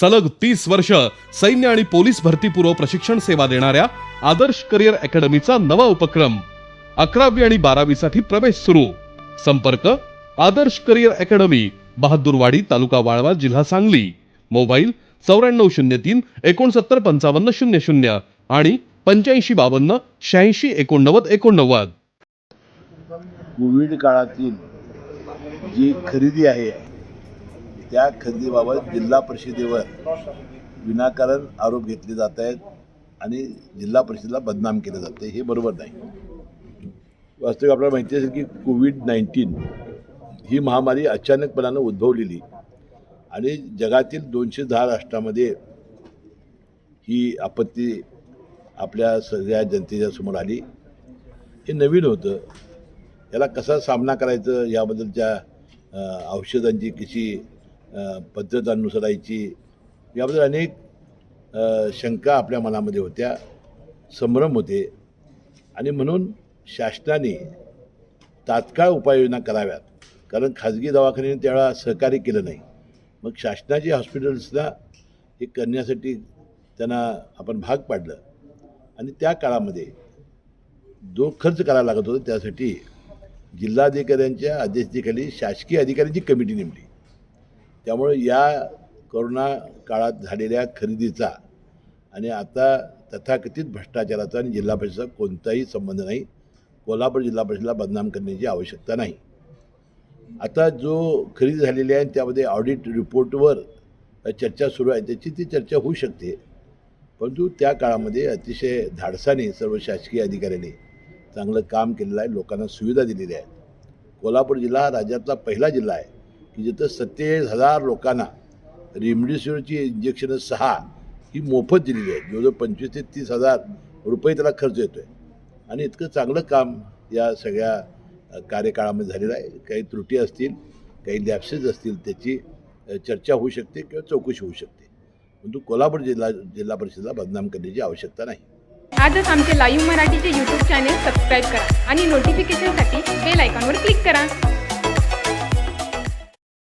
सलग तीस वर्ष सैन्य आणि पोलीस भरतीपूर्व प्रशिक्षण सेवा देणाऱ्या आदर्श करिअर अकॅडमीचा नवा उपक्रम अकरावी आणि बारावीसाठी प्रवेश सुरू. संपर्क आदर्श करिअर अकॅडमी बहादूरवाडी तालुका वाळवा जिल्हा सांगली. मोबाईल चौऱ्याण्णव शून्य तीन एकोणसत्तर पंचावन्न शून्य शून्य आणि पंच्याऐंशी बावन्न शहाऐंशी एकोणनव्वद एकोणनव्वद. कोविड काळातील जी खरेदी आहे त्या खरेदीबाबत जिल्हा परिषदेवर विनाकारण आरोप घेतले जात आहेत आणि जिल्हा परिषदेला बदनाम केलं जाते हे बरोबर नाही. वास्तविक आपल्याला माहिती असेल की कोविड नाईन्टीन ही महामारी अचानकपणानं उद्भवलेली आणि जगातील दोनशे दहा राष्ट्रामध्ये ही आपत्ती आपल्या सगळ्या जनतेच्या समोर आली. हे नवीन होतं. याला कसा सामना करायचं याबद्दलच्या औषधांची कशी पद्धत अनुसरायची याबद्दल अनेक शंका आपल्या मनामध्ये होत्या संभ्रम होते. आणि म्हणून शासनाने तात्काळ उपाययोजना कराव्यात. कारण खाजगी दवाखान्याने त्यावेळा सहकार्य केलं नाही. मग शासनाची हॉस्पिटल्सला हे करण्यासाठी त्यांना आपण भाग पाडलं. आणि त्या काळामध्ये जो खर्च करावा लागत होता त्यासाठी जिल्हाधिकाऱ्यांच्या अध्यक्षतेखाली शासकीय अधिकाऱ्यांची कमिटी नेमली. त्यामुळे या कोरोना काळात झालेल्या खरेदीचा आणि आता तथाकथित भ्रष्टाचाराचा आणि जिल्हा परिषदेचा कोणताही संबंध नाही कोल्हापूर जिल्हा परिषदेला बदनाम करण्याची आवश्यकता नाही. आता जो खरेदी झालेली आहे त्यामध्ये ऑडिट रिपोर्टवर चर्चा सुरू आहे त्याची ती चर्चा होऊ शकते. परंतु त्या काळामध्ये अतिशय धाडसाने सर्व शासकीय अधिकाऱ्यांनी चांगलं काम केलेलं आहे लोकांना सुविधा दिलेल्या आहेत. कोल्हापूर जिल्हा हा राज्यातला पहिला जिल्हा आहे. की जिथं सत्तेचाळीस हजार लोकांना रेमडेसिवीरची इंजेक्शनं सहा ही मोफत दिलेली आहे. जवळजवळ पंचवीस ते तीस हजार रुपये त्याला खर्च येतो आहे आणि इतकं चांगलं काम या सगळ्या कार्यकाळामध्ये झालेलं आहे. काही त्रुटी असतील काही लॅप्सेस असतील त्याची चर्चा होऊ शकते किंवा चौकशी होऊ शकते. परंतु कोल्हापूर जिल्हा जिल्हा परिषदेला बदनाम करण्याची आवश्यकता नाही. आजच आमचे लाईव्ह मराठीचे यूट्यूब चॅनेल सबस्क्राईब करा आणि नोटिफिकेशनसाठी बेल आयकॉनवर क्लिक करा.